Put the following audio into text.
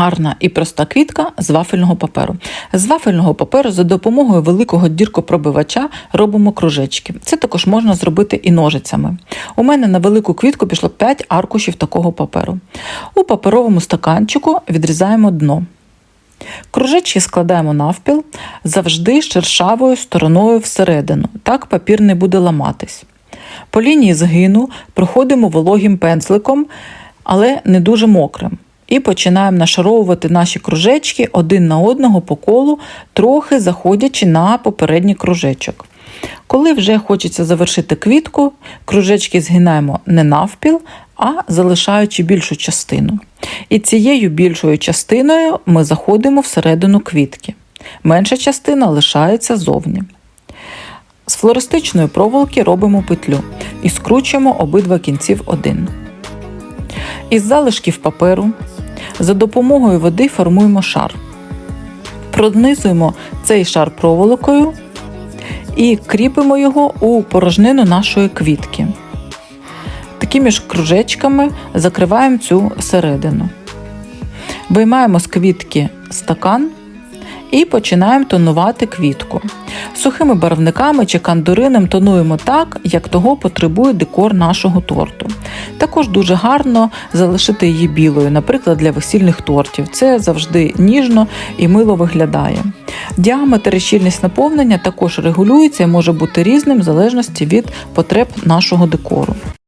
гарна і проста квітка з вафельного паперу. З вафельного паперу за допомогою великого діркопробивача робимо кружечки. Це також можна зробити і ножицями. У мене на велику квітку пішло 5 аркушів такого паперу. У паперовому стаканчику відрізаємо дно. Кружечки складаємо навпіл завжди шершавою стороною всередину. Так папір не буде ламатись. По лінії згину проходимо вологим пензликом, але не дуже мокрим. І починаємо нашаровувати наші кружечки один на одного по колу, трохи заходячи на попередній кружечок. Коли вже хочеться завершити квітку, кружечки згинаємо не навпіл, а залишаючи більшу частину. І цією більшою частиною ми заходимо всередину квітки. Менша частина лишається зовні. З флористичної проволоки робимо петлю і скручуємо обидва кінці в один. Із залишків паперу за допомогою води формуємо шар. Пронизуємо цей шар проволокою і кріпимо його у порожнину нашої квітки. Такими ж кружечками закриваємо цю середину. Виймаємо з квітки стакан і починаємо тонувати квітку. Сухими барвниками чи кандуринем тонуємо так, як того потребує декор нашого торту. Також дуже гарно залишити її білою, наприклад, для весільних тортів. Це завжди ніжно і мило виглядає. Діаметр і щільність наповнення також регулюється і може бути різним в залежності від потреб нашого декору.